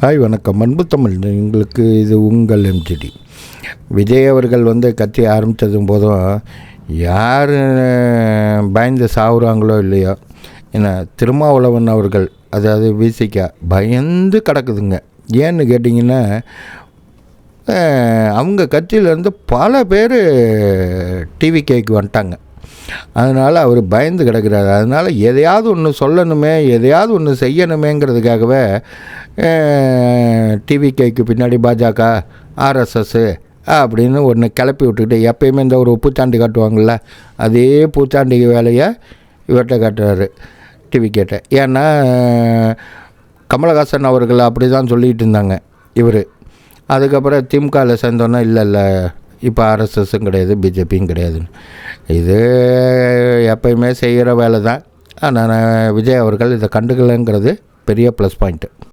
Hi வணக்கம். அன்பு தமிழ் எங்களுக்கு இது உங்கள் எம்ஜிடி விஜய் அவர்கள் வந்து கத்தி ஆரம்பித்ததும் போதும் யார் பயந்து சாகுறாங்களோ இல்லையோ என்ன திருமாவளவன் அவர்கள் அதாவது விசிகா பயந்து கிடக்குதுங்க. ஏன்னு கேட்டிங்கன்னா அவங்க கட்சியிலேருந்து பல பேர் டிவி கேக்கு வந்துட்டாங்க. அதனால் அவர் பயந்து கிடக்கிறார். அதனால் எதையாவது ஒன்று சொல்லணுமே எதையாவது ஒன்று செய்யணுமேங்கிறதுக்காகவே டிவி கேக்கு பின்னாடி பாஜக ஆர்எஸ்எஸ்ஸு அப்படின்னு ஒன்று கிளப்பி விட்டுக்கிட்டு எப்பயுமே இந்த ஒரு பூச்சாண்டி காட்டுவாங்கள்ல அதே பூச்சாண்டி வேலையை இவர்கிட்ட காட்டுறாரு டிவி கேட்ட. ஏன்னா கமலஹாசன் அவர்கள் அப்படி தான் சொல்லிகிட்டு இருந்தாங்க இவர். அதுக்கப்புறம் திமுகவில் சேர்ந்தோன்னா இல்லை இல்லை இப்போ ஆர்எஸ்எஸும் கிடையாது பிஜேபியும் கிடையாதுன்னு இது எப்பயுமே செய்கிற வேலை தான் ஆனால் விஜய் அவர்கள் இதை கண்டுக்கலைங்கிறது பெரிய ப்ளஸ் பாயிண்ட்டு